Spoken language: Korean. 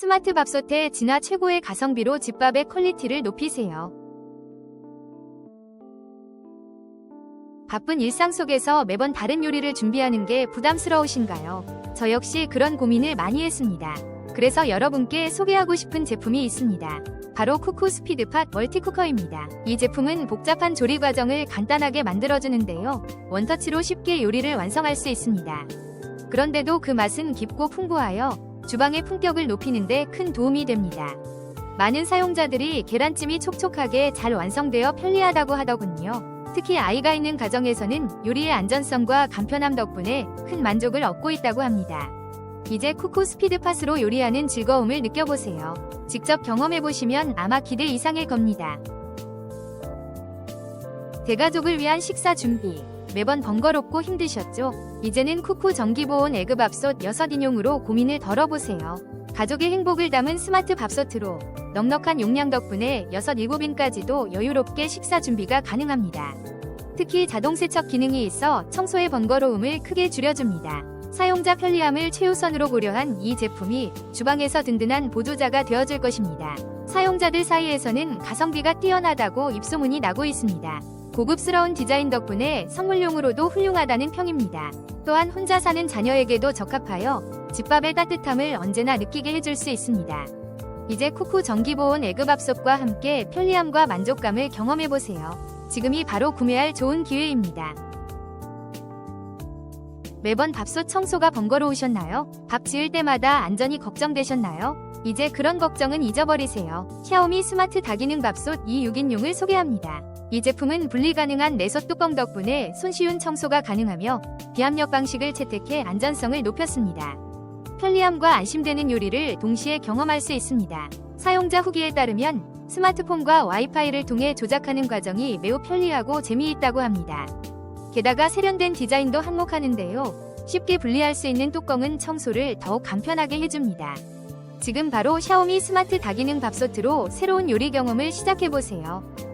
스마트 밥솥에 진화 최고의 가성비로 집밥의 퀄리티를 높이세요. 바쁜 일상 속에서 매번 다른 요리를 준비하는 게 부담스러우신가요? 저 역시 그런 고민을 많이 했습니다. 그래서 여러분께 소개하고 싶은 제품이 있습니다. 바로 쿠쿠 스피드팟 멀티쿠커입니다. 이 제품은 복잡한 조리 과정을 간단하게 만들어주는데요. 원터치로 쉽게 요리를 완성할 수 있습니다. 그런데도 그 맛은 깊고 풍부하여 주방의 품격을 높이는데 큰 도움이 됩니다. 많은 사용자들이 계란찜이 촉촉하게 잘 완성되어 편리하다고 하더군요. 특히 아이가 있는 가정에서는 요리의 안전성과 간편함 덕분에 큰 만족을 얻고 있다고 합니다. 이제 쿠쿠 스피드팟으로 요리하는 즐거움을 느껴보세요. 직접 경험해보시면 아마 기대 이상일 겁니다. 대가족을 위한 식사 준비. 매번 번거롭고 힘드셨죠? 이제는 쿠쿠 전기보온 에그밥솥 6인용으로 고민을 덜어보세요. 가족의 행복을 담은 스마트 밥솥으로 넉넉한 용량 덕분에 6, 7인까지도 여유롭게 식사 준비가 가능합니다. 특히 자동 세척 기능이 있어 청소의 번거로움을 크게 줄여줍니다. 사용자 편리함을 최우선으로 고려한 이 제품이 주방에서 든든한 보조자가 되어줄 것입니다. 사용자들 사이에서는 가성비가 뛰어나다고 입소문이 나고 있습니다. 고급스러운 디자인 덕분에 선물용으로도 훌륭하다는 평입니다. 또한 혼자 사는 자녀에게도 적합하여 집밥의 따뜻함을 언제나 느끼게 해줄 수 있습니다. 이제 쿠쿠 전기보온 에그밥솥과 함께 편리함과 만족감을 경험해보세요. 지금이 바로 구매할 좋은 기회입니다. 매번 밥솥 청소가 번거로우셨나요? 밥 지을 때마다 안전이 걱정되셨나요? 이제 그런 걱정은 잊어버리세요. 샤오미 스마트 다기능 밥솥 2 6인용을 소개합니다. 이 제품은 분리 가능한 내솥 뚜껑 덕분에 손쉬운 청소가 가능하며 비압력 방식을 채택해 안전성을 높였습니다. 편리함과 안심되는 요리를 동시에 경험할 수 있습니다. 사용자 후기에 따르면 스마트폰과 와이파이를 통해 조작하는 과정이 매우 편리하고 재미있다고 합니다. 게다가 세련된 디자인도 한몫하는데요. 쉽게 분리할 수 있는 뚜껑은 청소를 더욱 간편하게 해줍니다. 지금 바로 샤오미 스마트 다기능 밥솥으로 새로운 요리 경험을 시작해보세요.